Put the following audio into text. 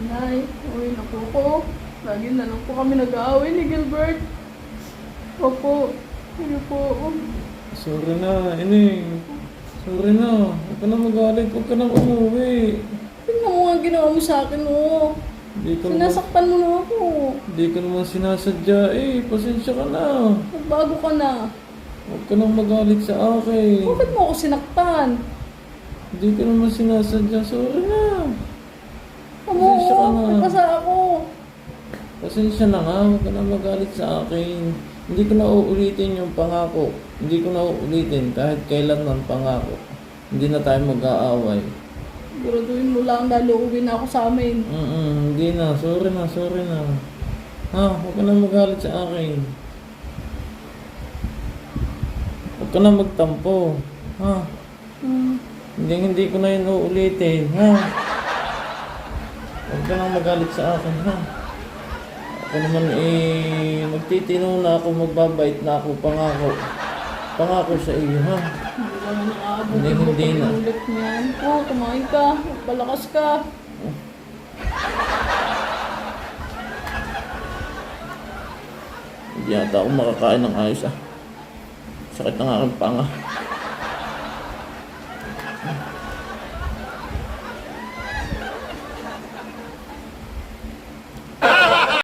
Nay, uwi na po ko. Lagi na lang po kami nag-aaway ni Gilbert. Opo. Ano po? Sorry na, ini. Sorry na. Huwag ka na magalit. Huwag ka na umuwi. Tingnan mo nga ginawa mo sa akin, oh. Hindi ko naman, Sinasaktan mo na ako. hindi ko naman sinasadya eh. Pasensya ka na. Nagbago ka na. Huwag ka nang magalit sa akin. Bakit mo ako sinaktan? Hindi ko naman sinasadya. Sorry na. Pasensya ka na. nagpasa ako. Pasensya na nga. Huwag ka nang magalit sa akin. Hindi ko na uulitin yung pangako. Hindi ko na uulitin kahit kailan man pangako. Hindi na tayo mag-aaway. Siguraduhin mo lang lalo uwi na ako sa amin. Mm hindi na. Sorry na, sorry na. Ha, huwag ka na magalit sa akin. Huwag ka na magtampo. Ha, Hmm. hindi, hindi ko na yun uulitin. Ha? Huwag ka na magalit sa akin, ha? Ako naman eh, magtitino na ako, magbabait na ako, pangako. Pangako sa iyo, ha? Hindi naman nakaabot Hindi, na. ulit niyan. Oh, kumain ka. Palakas ka. Hindi yata ako makakain ng ayos, ah. Sakit ng aking panga.